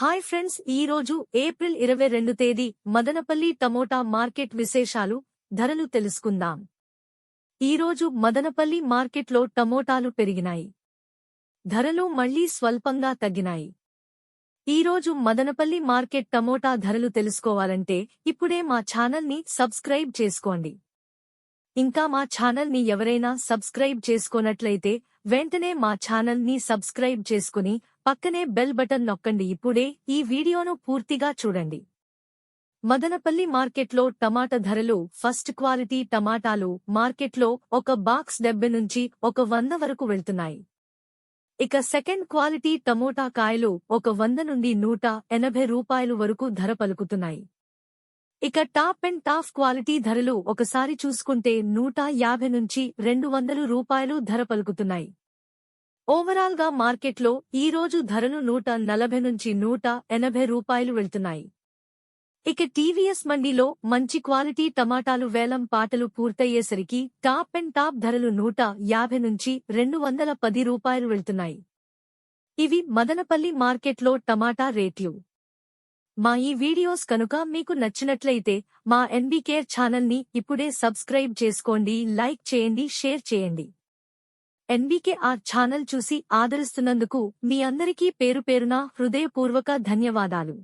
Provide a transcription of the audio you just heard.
Hi friends ఈ రోజు April ఇరవై రెండు తేదీ మదనపల్లి టమోటా మార్కెట్ విశేషాలు ధరలు తెలుసుకుందాం. ఈ రోజు మదనపల్లి మార్కెట్లో టమోటాలు పెరిగినాయి. ధరలు మళ్ళీ స్వల్పంగా తగ్గినాయి. ఈ రోజు మదనపల్లి మార్కెట్ టమోటా ధరలు తెలుసుకోవాలంటే ఇప్పుడే మా ఛానల్ని సబ్స్క్రైబ్ చేసుకోండి. ఇంకా మా ఛానల్ని ఎవరైనా సబ్స్క్రైబ్ చేసుకోనట్లయితే వెంటనే మా ఛానల్ని సబ్స్క్రైబ్ చేసుకుని పక్కనే బెల్ బటన్ నొక్కండి. ఇప్పుడే ఈ వీడియోను పూర్తిగా చూడండి. మదనపల్లి మార్కెట్లో టమాటా ధరలు ఫస్ట్ క్వాలిటీ టమాటాలు మార్కెట్లో ఒక బాక్స్ డెబ్బె నుంచి ఒక వంద వరకు వెళ్తున్నాయి. ఇక సెకండ్ క్వాలిటీ టమోటా కాయలు ఒక వంద నుండి నూట ఎనభై రూపాయలు వరకు ధర పలుకుతున్నాయి. ఇక టాప్ అండ్ టాప్ క్వాలిటీ ధరలు ఒకసారి చూసుకుంటే నూట యాభై నుంచి రెండు వందలు రూపాయలు ధర పలుకుతున్నాయి. ఓవరాల్గా మార్కెట్లో ఈ రోజు ధరలు నూట నలభై నుంచి నూట ఎనభై రూపాయలు వెళ్తున్నాయి. ఇక టీవీఎస్ మండీలో మంచి క్వాలిటీ టమాటాలు వేలం పాటలు పూర్తయ్యేసరికి టాప్ అండ్ టాప్ ధరలు నూట యాభై నుంచి రెండు వందల పది రూపాయలు వెళ్తున్నాయి. ఇవి మదనపల్లి మార్కెట్లో టమాటా రేట్లు. మా ఈ వీడియోస్ కనుక మీకు నచ్చినట్లయితే మా ఎన్బీకేర్ ఛానల్ని ఇప్పుడే సబ్స్క్రైబ్ చేసుకోండి లైక్ చేయండి షేర్ చేయండి. ఎన్బీకే ఆర్ ఛానల్ చూసి ఆదరిస్తున్నందుకు మీ అందరికీ పేరు పేరున హృదయపూర్వక ధన్యవాదాలు.